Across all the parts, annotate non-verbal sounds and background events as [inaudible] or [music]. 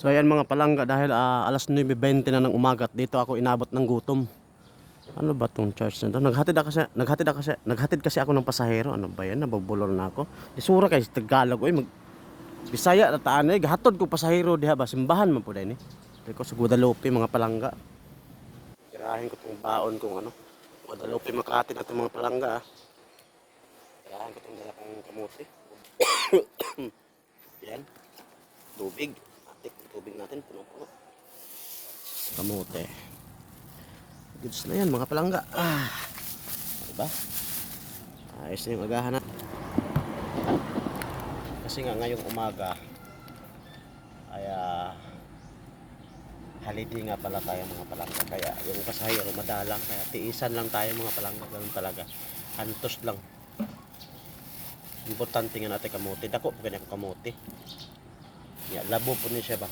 So ayan mga palangga dahil ah, alas 9.20 na ng umaga at dito ako inabot ng gutom. Ano ba tong church na? Naghatid ako kasi, naghatid ako kasi, naghatid kasi ako ng pasahero. Ano ba yan? Nabubulol na ako. Isura kay Tagalog. Uy, mag, Bisaya na taan eh. Gahatod ko pasahero diha ba? Simbahan man po din eh. Dito ko sa Guadalupe mga palangga. Tirahin ko tong baon kung ano. Guadalupe Makati na itong mga palangga ah. Tirahin ko tong dala kong kamuti. [coughs] Yan. Tubig. Tubig natin. Puno-puno. Kamote. Goods na yan mga palangga. Ah. Diba? Ayos na yung agahan natin. Kasi nga ngayong umaga ay ah, holiday nga pala tayo mga palangga. Kaya yung pasahero madalang. Kaya tiisan lang tayo mga palangga. Ganun talaga. Antos lang. Importante nga natin kamote. Dako ganyan kamote. Yeah, labo po niya siya ba?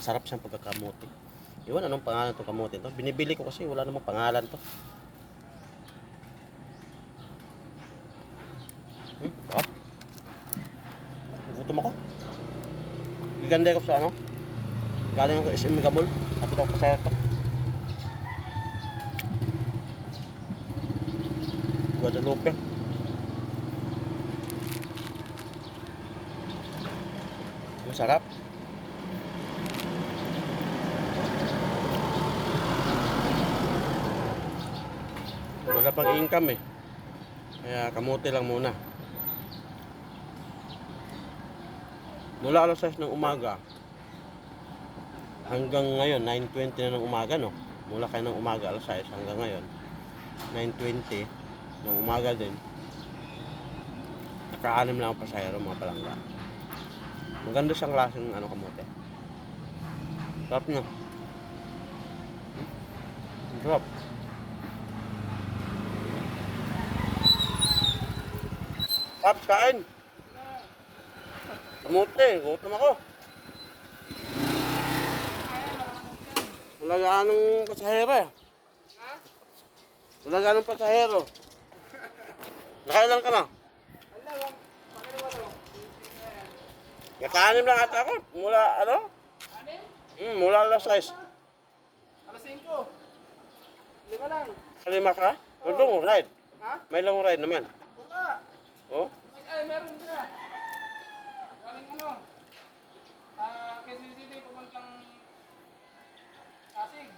Masarap siyang pagkakamote. Iwan anong pangalan to kamote to? Binibili ko kasi wala namang pangalan to. Hmm, sarap. Gutom ako. Giganda ko sa ano? Galing ako SM Megabol. Kapit ako pasaya to. Guadalupe. Masarap. Wala pang income eh. Kaya kamote lang muna. Mula alas 6 ng umaga hanggang ngayon 9.20 na ng umaga no. Mula kayo ng umaga alas 6 hanggang ngayon 9.20 ng umaga din. Nakaanim lang ang pasahero mga palangga. Maganda siyang klaseng ano kamote. Sarap na. Hmm? Sarap. Paps, kain! Kamote, gutom ako. Wala ganong pasahero eh. Wala ganong pasahero. Nakailan ka na? Nakaanim lang ata ako. Mula ano? Hmm, mula alas 6. Alas 5. Lima lang. Kalima ka? O long ride. Ha? May long ride naman. Wala. Oh? Ay, ay, meron na. Galing ano? Ah, Quezon City, pupuntang Pasig.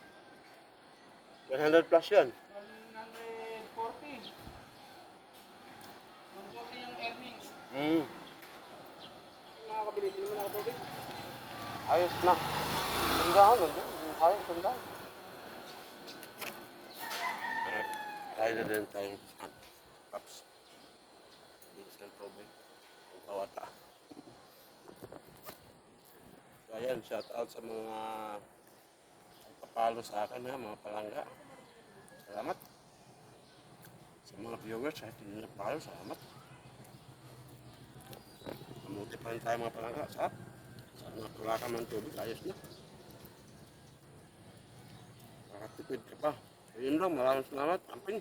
100 plus yun. 140. 140 yung earnings. Hmm. Makakabili din naman ako tubig. Ayos na. Sundahan, nandiyan. Kaya, sundahan. Kaya na din tayong cups. Hindi sa tubig. Ang kawata. So, ayan, shout out sa mga papalo sa akin ha, mga palangga. Salamat. Sa mga viewers, kahit hindi na palo, salamat. Mamuti pa rin tayo mga palangga. Sarap. Sana wala ka ng tubig, ayos na. Nakatipid ka pa. So, yun lang, maraming salamat. Amping.